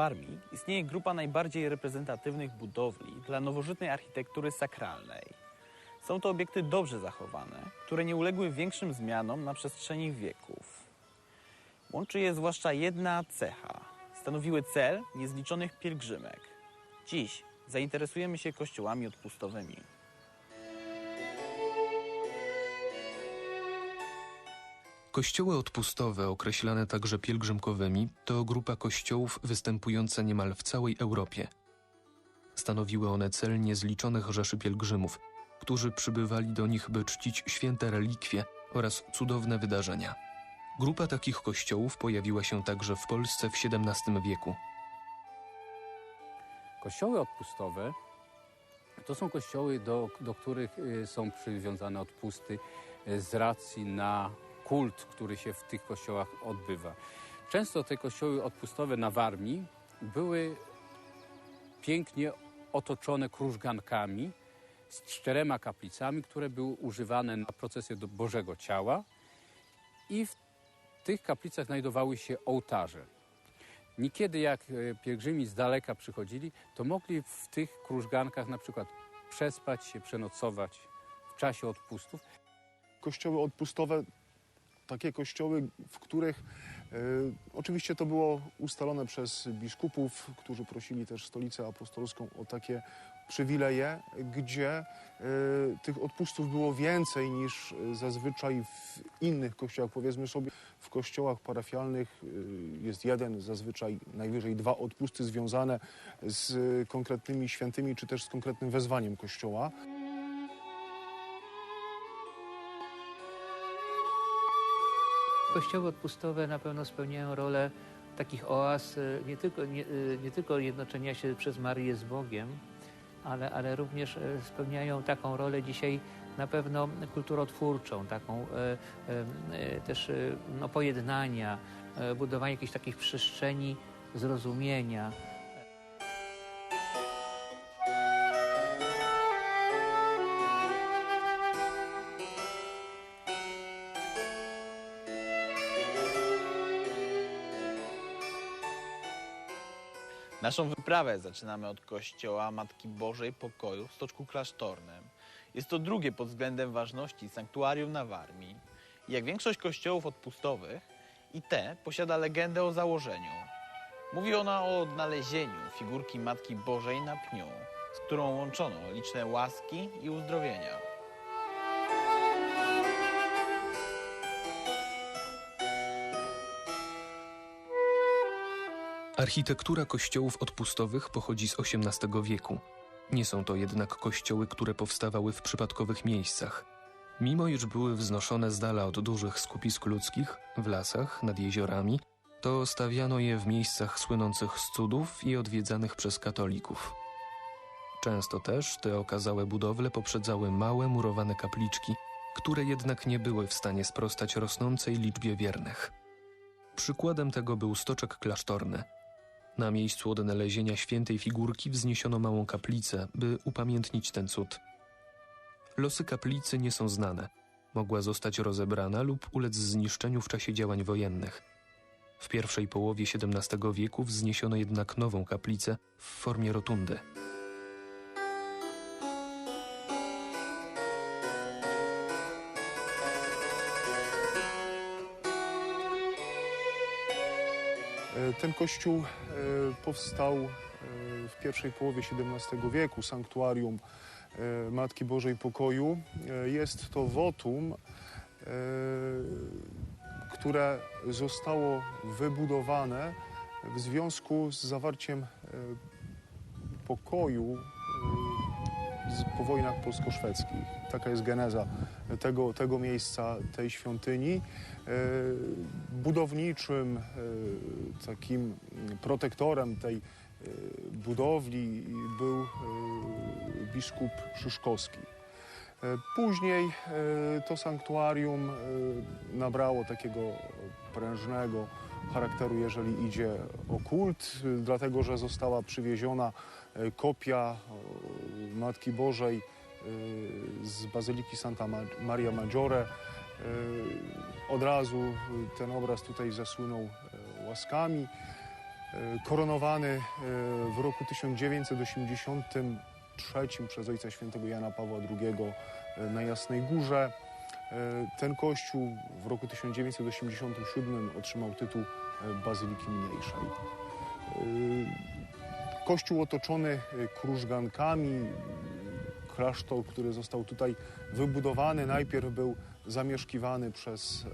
Warmii istnieje grupa najbardziej reprezentatywnych budowli dla nowożytnej architektury sakralnej. Są to obiekty dobrze zachowane, które nie uległy większym zmianom na przestrzeni wieków. Łączy je zwłaszcza jedna cecha. Stanowiły cel niezliczonych pielgrzymek. Dziś zainteresujemy się kościołami odpustowymi. Kościoły odpustowe, określane także pielgrzymkowymi, to grupa kościołów występująca niemal w całej Europie. Stanowiły one cel niezliczonych rzeszy pielgrzymów, którzy przybywali do nich, by czcić święte relikwie oraz cudowne wydarzenia. Grupa takich kościołów pojawiła się także w Polsce w XVII wieku. Kościoły odpustowe to są kościoły, do, do których y, są przywiązane odpusty y, z racji na kult, który się w tych kościołach odbywa. Często te kościoły odpustowe na Warmii były pięknie otoczone krużgankami z czterema kaplicami, które były używane na procesję do Bożego Ciała i w tych kaplicach znajdowały się ołtarze. Niekiedy jak e, pielgrzymi z daleka przychodzili, to mogli w tych krużgankach na przykład przespać się, przenocować w czasie odpustów. kościoły odpustowe, takie kościoły, w których e, oczywiście to było ustalone przez biskupów, którzy prosili też stolicę apostolską o takie przywileje, gdzie e, tych odpustów było więcej niż zazwyczaj w innych kościołach. Powiedzmy sobie, w kościołach parafialnych e, jest jeden, zazwyczaj najwyżej dwa odpusty związane z konkretnymi świętymi, czy też z konkretnym wezwaniem kościoła. Kościoły odpustowe na pewno spełniają rolę takich oaz y, nie tylko, nie, y, nie tylko jednoczenia się przez Maryję z Bogiem, ale, ale również y, spełniają taką rolę dzisiaj na pewno kulturotwórczą, taką też no, pojednania, budowania jakichś takich przestrzeni zrozumienia. Naszą wyprawę zaczynamy od kościoła Matki Bożej Pokoju w Stoczku Klasztornym. Jest to drugie pod względem ważności sanktuarium na Warmii. Jak większość kościołów odpustowych, i te posiada legendę o założeniu. Mówi ona o odnalezieniu figurki Matki Bożej na pniu, z którą łączono liczne łaski i uzdrowienia. Architektura kościołów odpustowych pochodzi z XVIII wieku. Nie są to jednak kościoły, które powstawały w przypadkowych miejscach. Mimo iż były wznoszone z dala od dużych skupisk ludzkich, w lasach, nad jeziorami, to stawiano je w miejscach słynących z cudów i odwiedzanych przez katolików. Często też te okazałe budowle poprzedzały małe murowane kapliczki, które jednak nie były w stanie sprostać rosnącej liczbie wiernych. Przykładem tego był stoczek klasztorny. Na miejscu odnalezienia świętej figurki wzniesiono małą kaplicę, by upamiętnić ten cud. Losy kaplicy nie są znane. Mogła zostać rozebrana lub ulec zniszczeniu w czasie działań wojennych. W pierwszej połowie XVII wieku wzniesiono jednak nową kaplicę w formie rotundy. Ten kościół e, powstał e, w pierwszej połowie XVII wieku, sanktuarium e, Matki Bożej Pokoju. E, Jest to wotum, e, które zostało wybudowane w związku z zawarciem e, pokoju e, po wojnach polsko-szwedzkich. Taka jest geneza tego, tego miejsca, tej świątyni. E, Budowniczym, e, takim protektorem tej e, budowli był biskup Szyszkowski. Później to sanktuarium nabrało takiego prężnego charakteru, jeżeli idzie o kult, dlatego że została przywieziona kopia Matki Bożej e, z Bazyliki Santa Ma- Maria Maggiore. E, Od razu e, ten obraz tutaj zasłynął e, łaskami. koronowany e, w roku 1983 przez Ojca Świętego Jana Pawła II e, na Jasnej Górze. E, Ten kościół w roku 1987 otrzymał tytuł e, Bazyliki Mniejszej. Kościół otoczony e, krużgankami, klasztor, który został tutaj wybudowany, najpierw był zamieszkiwany przez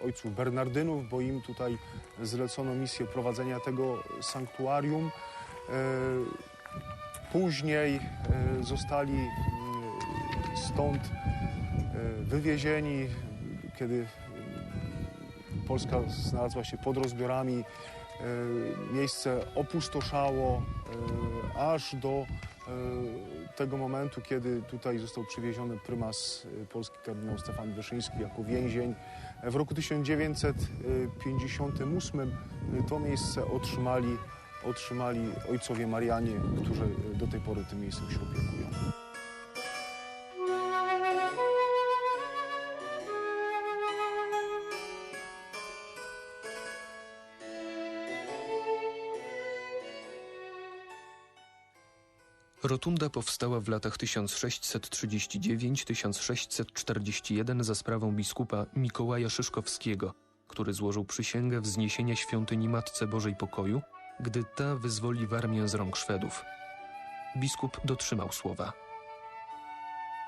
e, ojców Bernardynów, bo im tutaj zlecono misję prowadzenia tego sanktuarium. E, Później zostali stąd wywiezieni, kiedy Polska znalazła się pod rozbiorami. E, Miejsce opustoszało e, aż do e, tego momentu, kiedy tutaj został przywieziony prymas Polski kardynał Stefan Wyszyński jako więzień. W roku 1958 to miejsce otrzymali, otrzymali ojcowie Marianie, którzy do tej pory tym miejscem się opiekują. Rotunda powstała w latach 1639-1641 za sprawą biskupa Mikołaja Szyszkowskiego, który złożył przysięgę wzniesienia świątyni Matce Bożej Pokoju, gdy ta wyzwoli Warmię z rąk Szwedów. Biskup dotrzymał słowa.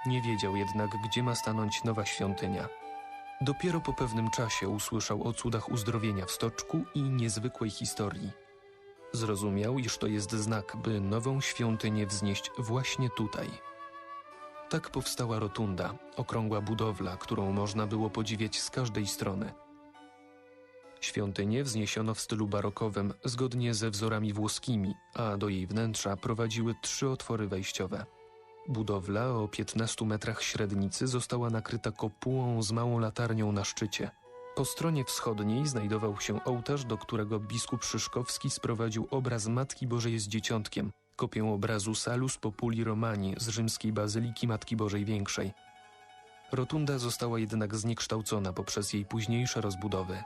Nie wiedział jednak, gdzie ma stanąć nowa świątynia. Dopiero po pewnym czasie usłyszał o cudach uzdrowienia w stoczku i niezwykłej historii. Zrozumiał, iż to jest znak, by nową świątynię wznieść właśnie tutaj. Tak powstała rotunda, okrągła budowla, którą można było podziwiać z każdej strony. Świątynię wzniesiono w stylu barokowym, zgodnie ze wzorami włoskimi, a do jej wnętrza prowadziły trzy otwory wejściowe. Budowla o 15 metrach średnicy została nakryta kopułą z małą latarnią na szczycie. Po stronie wschodniej znajdował się ołtarz, do którego biskup Szyszkowski sprowadził obraz Matki Bożej z Dzieciątkiem, kopię obrazu Salus Populi Romani z rzymskiej bazyliki Matki Bożej Większej. Rotunda została jednak zniekształcona poprzez jej późniejsze rozbudowy.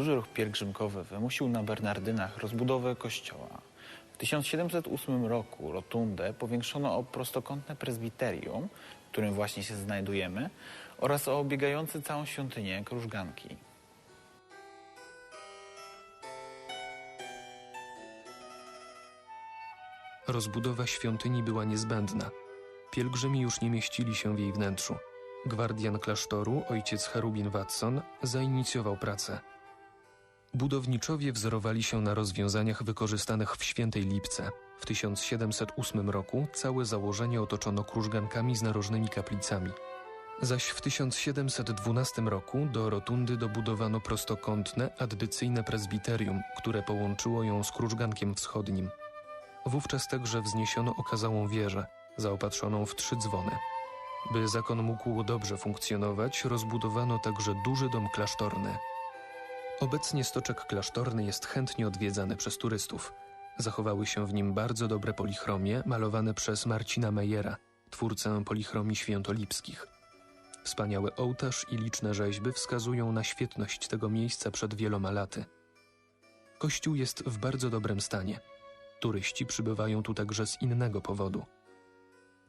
Duży ruch pielgrzymkowy wymusił na Bernardynach rozbudowę kościoła. W 1708 roku rotundę powiększono o prostokątne prezbiterium, w którym właśnie się znajdujemy, oraz o obiegający całą świątynię krużganki. Rozbudowa świątyni była niezbędna. Pielgrzymi już nie mieścili się w jej wnętrzu. Gwardian klasztoru, ojciec Cherubin Watson, zainicjował pracę. Budowniczowie wzorowali się na rozwiązaniach wykorzystanych w Świętej Lipce. W 1708 roku całe założenie otoczono krużgankami z narożnymi kaplicami. Zaś w 1712 roku do rotundy dobudowano prostokątne, addycyjne prezbiterium, które połączyło ją z krużgankiem wschodnim. Wówczas także wzniesiono okazałą wieżę, zaopatrzoną w trzy dzwony. By zakon mógł dobrze funkcjonować, rozbudowano także duży dom klasztorny. Obecnie stoczek klasztorny jest chętnie odwiedzany przez turystów. Zachowały się w nim bardzo dobre polichromie malowane przez Marcina Mejera, twórcę polichromii świętolipskich. Wspaniały ołtarz i liczne rzeźby wskazują na świetność tego miejsca przed wieloma laty. Kościół jest w bardzo dobrym stanie. Turyści przybywają tu także z innego powodu.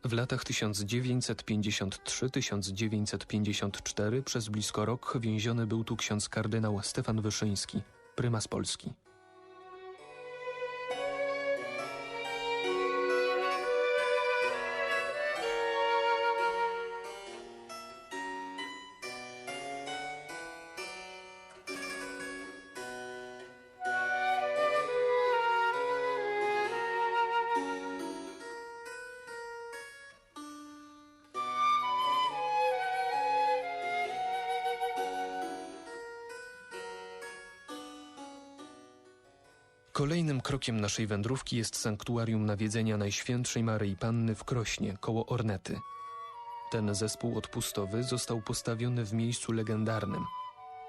W latach 1953-1954 przez blisko rok więziony był tu ksiądz kardynał Stefan Wyszyński, prymas Polski. Kolejnym krokiem naszej wędrówki jest sanktuarium nawiedzenia Najświętszej Maryi Panny w Krośnie, koło Ornety. Ten zespół odpustowy został postawiony w miejscu legendarnym.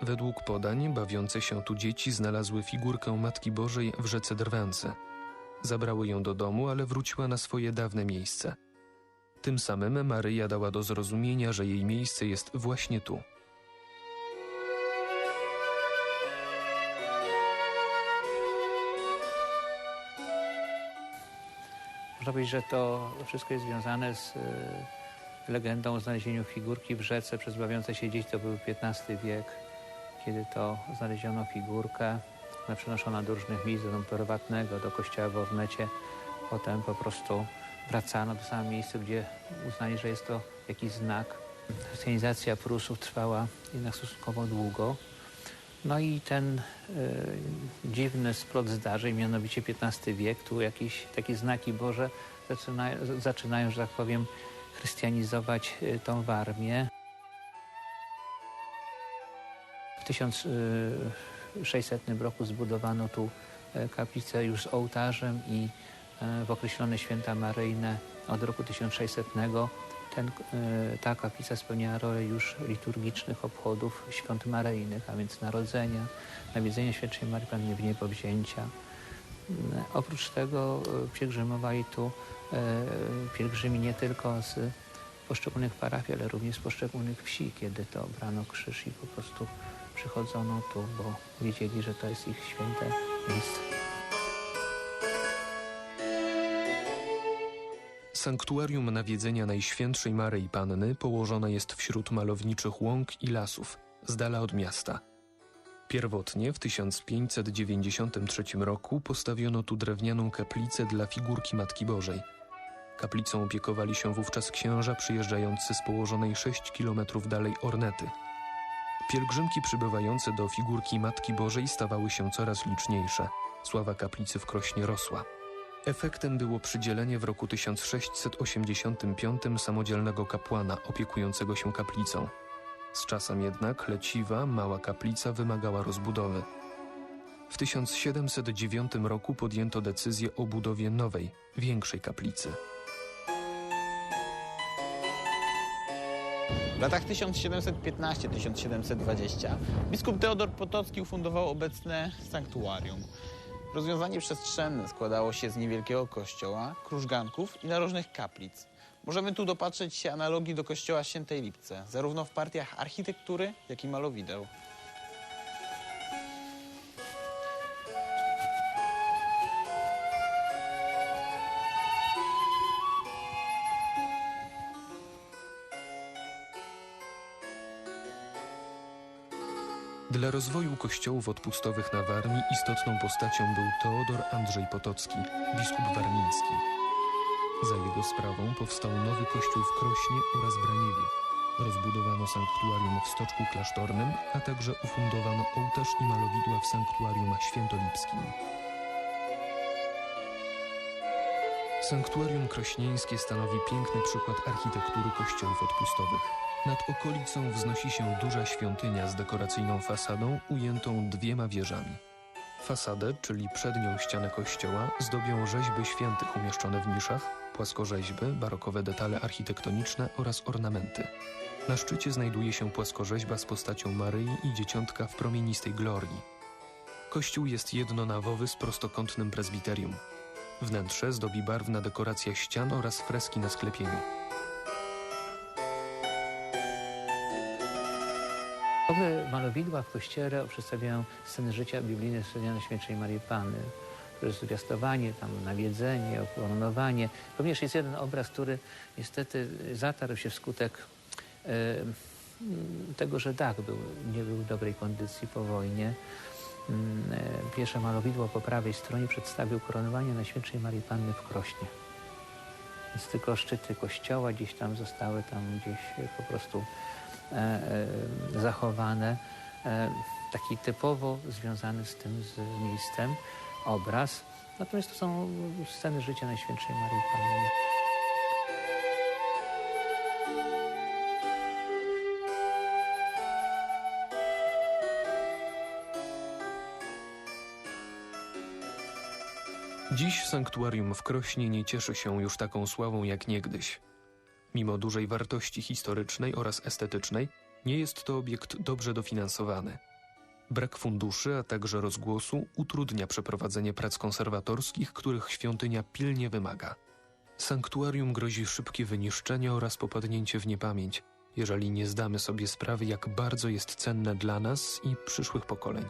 Według podań, bawiące się tu dzieci znalazły figurkę Matki Bożej w rzece Drwęce. Zabrały ją do domu, ale wróciła na swoje dawne miejsce. Tym samym Maryja dała do zrozumienia, że jej miejsce jest właśnie tu. Można powiedzieć, że to wszystko jest związane z e, legendą o znalezieniu figurki w rzece przez bawiące się dzieci. To był XV wiek, kiedy to znaleziono figurkę. Ona przenoszona do różnych miejsc, do domu prywatnego, do kościoła w Ornecie. Potem po prostu wracano do samego miejsca, gdzie uznali, że jest to jakiś znak. Chrystianizacja Prusów trwała jednak stosunkowo długo. No i ten e, dziwny splot zdarzeń, mianowicie XV wiek, tu jakieś takie znaki Boże zaczynają, zaczynają że tak powiem, chrystianizować e, tą Warmię. W 1600 roku zbudowano tu e, kaplicę już z ołtarzem i e, w określone święta maryjne od roku 1600 ten, e, ta kaplica spełniała rolę już liturgicznych obchodów świąt maryjnych, a więc narodzenia, nawiedzenia Świętej Marii Panny w niebo wzięcia. Mm, Oprócz tego e, pielgrzymowali tu e, pielgrzymi nie tylko z poszczególnych parafii, ale również z poszczególnych wsi, kiedy to brano krzyż i po prostu przychodzono tu, bo wiedzieli, że to jest ich święte miejsce. Sanktuarium nawiedzenia Najświętszej Maryi Panny położone jest wśród malowniczych łąk i lasów, z dala od miasta. Pierwotnie w 1593 roku postawiono tu drewnianą kaplicę dla figurki Matki Bożej. Kaplicą opiekowali się wówczas księża przyjeżdżający z położonej 6 kilometrów dalej Ornety. Pielgrzymki przybywające do figurki Matki Bożej stawały się coraz liczniejsze. Sława kaplicy w Krośnie rosła. Efektem było przydzielenie w roku 1685 samodzielnego kapłana opiekującego się kaplicą. Z czasem jednak leciwa, mała kaplica wymagała rozbudowy. W 1709 roku podjęto decyzję o budowie nowej, większej kaplicy. W latach 1715-1720 biskup Teodor Potocki ufundował obecne sanktuarium. Rozwiązanie przestrzenne składało się z niewielkiego kościoła, krużganków i narożnych kaplic. Możemy tu dopatrzeć się analogii do kościoła Świętej Lipce, zarówno w partiach architektury, jak i malowideł. Dla rozwoju kościołów odpustowych na Warmii istotną postacią był Teodor Andrzej Potocki, biskup warmiński. Za jego sprawą powstał nowy kościół w Krośnie oraz Braniewie. Rozbudowano sanktuarium w Stoczku Klasztornym, a także ufundowano ołtarz i malowidła w sanktuarium świętolipskim. Sanktuarium krośnieńskie stanowi piękny przykład architektury kościołów odpustowych. Nad okolicą wznosi się duża świątynia z dekoracyjną fasadą ujętą dwiema wieżami. Fasadę, czyli przednią ścianę kościoła, zdobią rzeźby świętych umieszczone w niszach, płaskorzeźby, barokowe detale architektoniczne oraz ornamenty. Na szczycie znajduje się płaskorzeźba z postacią Maryi i Dzieciątka w promienistej glorii. Kościół jest jednonawowy z prostokątnym prezbiterium. Wnętrze zdobi barwna dekoracja ścian oraz freski na sklepieniu. Ogóle malowidła w kościele przedstawiają sceny życia biblijne Słowiany Świętej Marii Panny. To jest zwiastowanie, tam nawiedzenie, okoronowanie. Również jest jeden obraz, który niestety zatarł się wskutek m, tego, że dach był, nie był w dobrej kondycji po wojnie. Pierwsze malowidło po prawej stronie przedstawił koronowanie Najświętszej Marii Panny w Krośnie. Więc tylko szczyty kościoła gdzieś tam zostały tam gdzieś po prostu zachowane. E, taki typowo związany z tym z miejscem obraz. Natomiast to są sceny życia Najświętszej Marii Panny. Dziś sanktuarium w Krośnie nie cieszy się już taką sławą jak niegdyś. Mimo dużej wartości historycznej oraz estetycznej, nie jest to obiekt dobrze dofinansowany. Brak funduszy, a także rozgłosu utrudnia przeprowadzenie prac konserwatorskich, których świątynia pilnie wymaga. Sanktuarium grozi szybkie wyniszczenie oraz popadnięcie w niepamięć, jeżeli nie zdamy sobie sprawy, jak bardzo jest cenne dla nas i przyszłych pokoleń.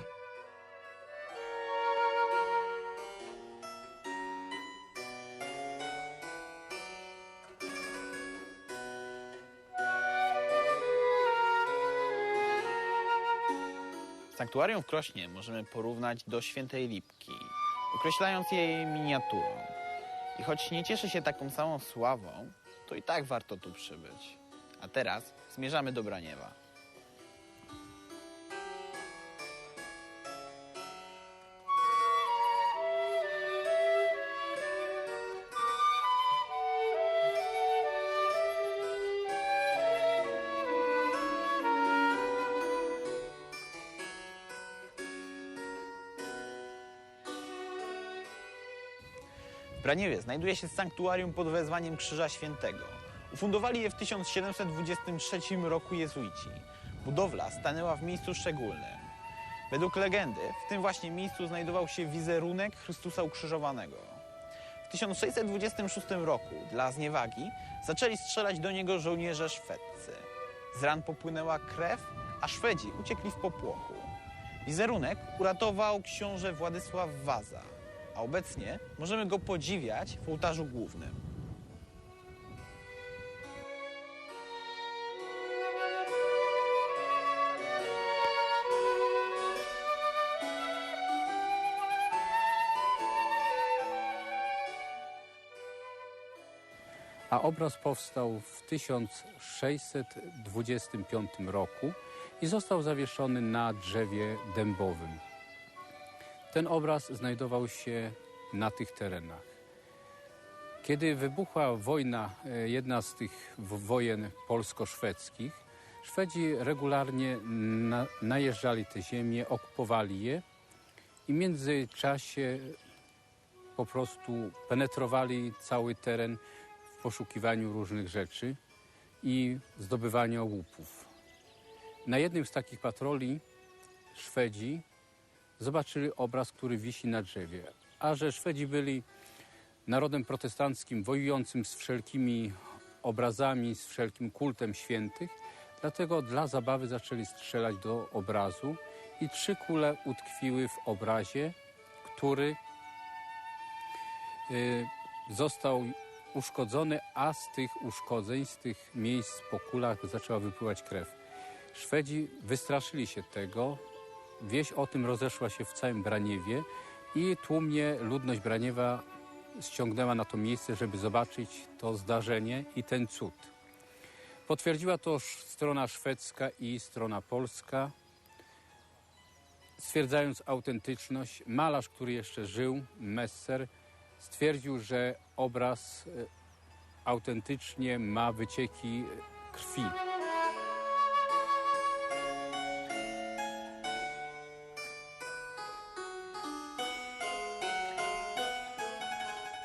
Sanktuarium w Krośnie możemy porównać do świętej Lipki, określając jej miniaturą. I choć nie cieszy się taką samą sławą, to i tak warto tu przybyć. A teraz zmierzamy do Braniewa. W Braniewie znajduje się sanktuarium pod wezwaniem Krzyża Świętego. Ufundowali je w 1723 roku jezuici. Budowla stanęła w miejscu szczególnym. Według legendy w tym właśnie miejscu znajdował się wizerunek Chrystusa ukrzyżowanego. W 1626 roku dla zniewagi zaczęli strzelać do niego żołnierze szwedzcy. Z ran popłynęła krew, a Szwedzi uciekli w popłochu. Wizerunek uratował książę Władysław Waza, a obecnie możemy go podziwiać w ołtarzu głównym. A obraz powstał w 1625 roku i został zawieszony na drzewie dębowym. Ten obraz znajdował się na tych terenach. Kiedy wybuchła wojna, e, jedna z tych wojen polsko-szwedzkich, Szwedzi regularnie na, najeżdżali te ziemie, okupowali je i w międzyczasie po prostu penetrowali cały teren w poszukiwaniu różnych rzeczy i zdobywaniu łupów. Na jednym z takich patroli Szwedzi zobaczyli obraz, który wisi na drzewie. A że Szwedzi byli narodem protestanckim, wojującym z wszelkimi obrazami, z wszelkim kultem świętych, dlatego dla zabawy zaczęli strzelać do obrazu i trzy kule utkwiły w obrazie, który y, został uszkodzony, a z tych uszkodzeń, z tych miejsc po kulach zaczęła wypływać krew. Szwedzi wystraszyli się tego, wieść o tym rozeszła się w całym Braniewie i tłumnie ludność Braniewa ściągnęła na to miejsce, żeby zobaczyć to zdarzenie i ten cud. Potwierdziła to strona szwedzka i strona polska, stwierdzając autentyczność. Malarz, który jeszcze żył, Messer, stwierdził, że obraz e, autentycznie ma wycieki krwi.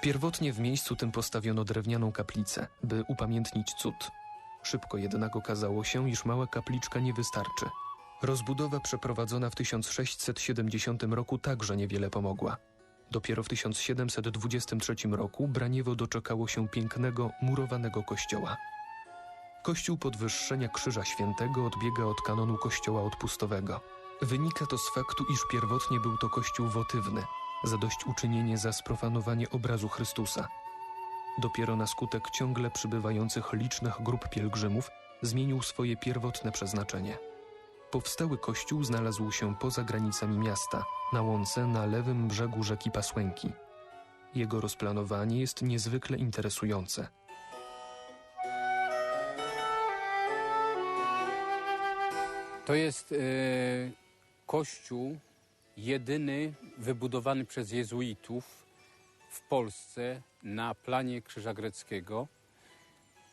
Pierwotnie w miejscu tym postawiono drewnianą kaplicę, by upamiętnić cud. Szybko jednak okazało się, iż mała kapliczka nie wystarczy. Rozbudowa przeprowadzona w 1670 roku także niewiele pomogła. Dopiero w 1723 roku Braniewo doczekało się pięknego, murowanego kościoła. Kościół podwyższenia Krzyża Świętego odbiega od kanonu kościoła odpustowego. Wynika to z faktu, iż pierwotnie był to kościół wotywny, zadośćuczynienie za sprofanowanie obrazu Chrystusa. Dopiero na skutek ciągle przybywających licznych grup pielgrzymów zmienił swoje pierwotne przeznaczenie. Powstały kościół znalazł się poza granicami miasta, na łące na lewym brzegu rzeki Pasłęki. Jego rozplanowanie jest niezwykle interesujące. To jest e, kościół jedyny wybudowany przez jezuitów w Polsce na planie Krzyża Greckiego.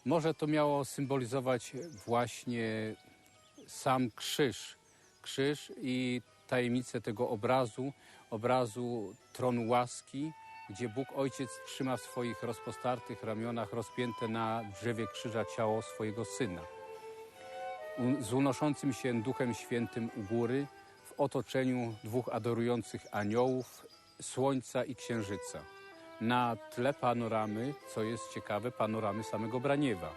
Może to miało symbolizować właśnie sam krzyż. Krzyż i tajemnicę tego obrazu, obrazu tronu łaski, gdzie Bóg Ojciec trzyma w swoich rozpostartych ramionach rozpięte na drzewie krzyża ciało swojego Syna. Z unoszącym się Duchem Świętym u góry, w otoczeniu dwóch adorujących aniołów, słońca i księżyca. Na tle panoramy, co jest ciekawe, panoramy samego Braniewa.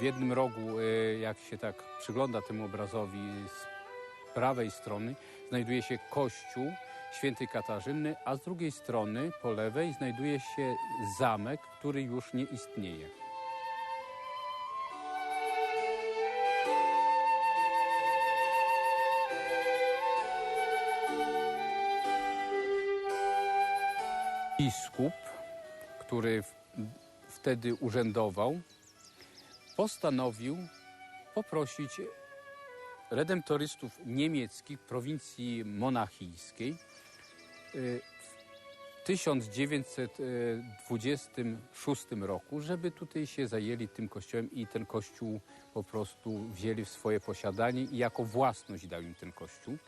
W jednym rogu, e, jak się tak przygląda temu obrazowi z prawej strony, znajduje się kościół świętej Katarzyny, a z drugiej strony, po lewej, znajduje się zamek, który już nie istnieje. Biskup, który wtedy urzędował, postanowił poprosić redemptorystów niemieckich prowincji monachijskiej y, w 1926 roku, żeby tutaj się zajęli tym kościołem i ten kościół po prostu wzięli w swoje posiadanie i jako własność dał im ten kościół.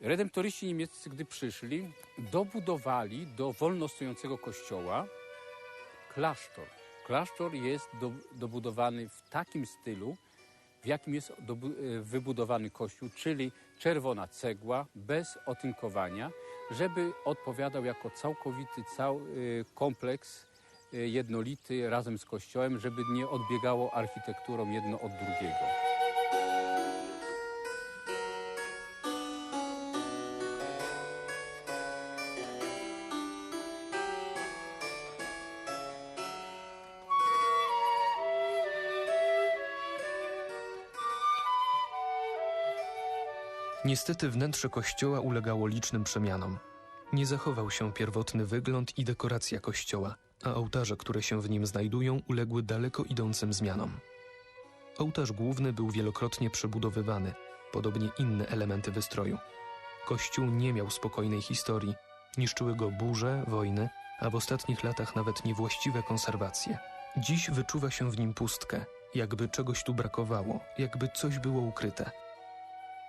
Redemptoryści niemieccy, gdy przyszli, dobudowali do wolno stojącego kościoła klasztor. Klasztor jest do, dobudowany w takim stylu, w jakim jest dobu- e, wybudowany kościół, czyli czerwona cegła, bez otynkowania, żeby odpowiadał jako całkowity cał, e, kompleks e, jednolity razem z kościołem, żeby nie odbiegało architekturą jedno od drugiego. Niestety wnętrze kościoła ulegało licznym przemianom. Nie zachował się pierwotny wygląd i dekoracja kościoła, a ołtarze, które się w nim znajdują, uległy daleko idącym zmianom. Ołtarz główny był wielokrotnie przebudowywany, podobnie inne elementy wystroju. Kościół nie miał spokojnej historii, niszczyły go burze, wojny, a w ostatnich latach nawet niewłaściwe konserwacje. Dziś wyczuwa się w nim pustkę, jakby czegoś tu brakowało, jakby coś było ukryte.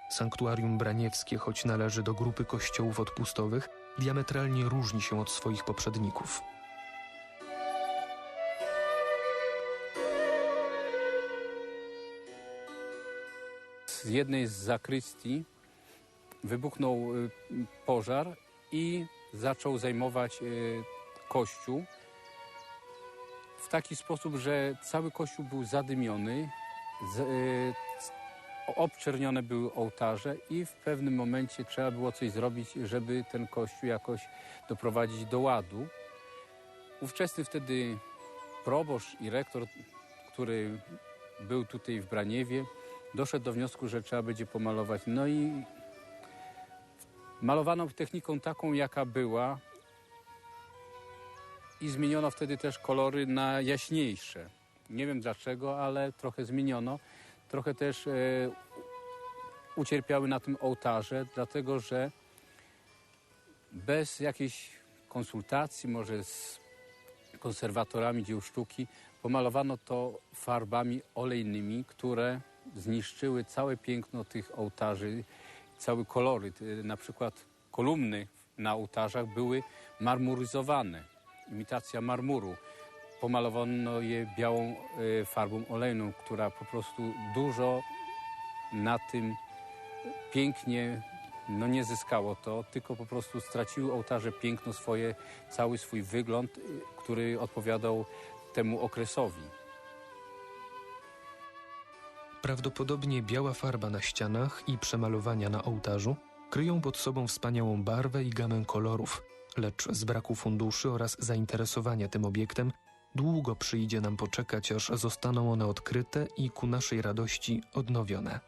Sanktuarium Braniewskie, choć należy do grupy kościołów odpustowych, diametralnie różni się od swoich poprzedników. Z jednej z zakrystii wybuchnął y, pożar i zaczął zajmować y, kościół w taki sposób, że cały kościół był zadymiony, y, obczernione były ołtarze i w pewnym momencie trzeba było coś zrobić, żeby ten kościół jakoś doprowadzić do ładu. Ówczesny wtedy proboszcz i rektor, który był tutaj w Braniewie, doszedł do wniosku, że trzeba będzie pomalować. No i malowano techniką taką, jaka była i zmieniono wtedy też kolory na jaśniejsze. Nie wiem dlaczego, ale trochę zmieniono. Trochę też e, ucierpiały na tym ołtarze, dlatego że bez jakiejś konsultacji, może z konserwatorami dzieł sztuki, pomalowano to farbami olejnymi, które zniszczyły całe piękno tych ołtarzy, cały koloryt. Na przykład kolumny na ołtarzach były marmuryzowane, imitacja marmuru. Pomalowano je białą y, farbą olejną, która po prostu dużo na tym pięknie no nie zyskało to, tylko po prostu straciły ołtarze piękno swoje, cały swój wygląd, y, który odpowiadał temu okresowi. Prawdopodobnie biała farba na ścianach i przemalowania na ołtarzu kryją pod sobą wspaniałą barwę i gamę kolorów, lecz z braku funduszy oraz zainteresowania tym obiektem długo przyjdzie nam poczekać, aż zostaną one odkryte i ku naszej radości odnowione.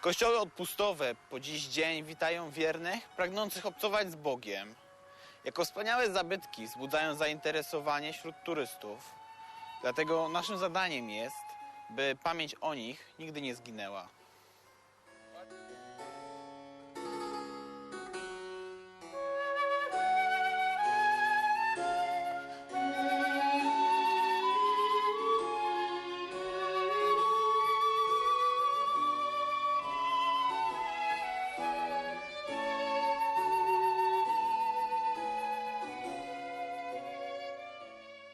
Kościoły odpustowe po dziś dzień witają wiernych, pragnących obcować z Bogiem. Jako wspaniałe zabytki wzbudzają zainteresowanie wśród turystów. Dlatego naszym zadaniem jest, by pamięć o nich nigdy nie zginęła.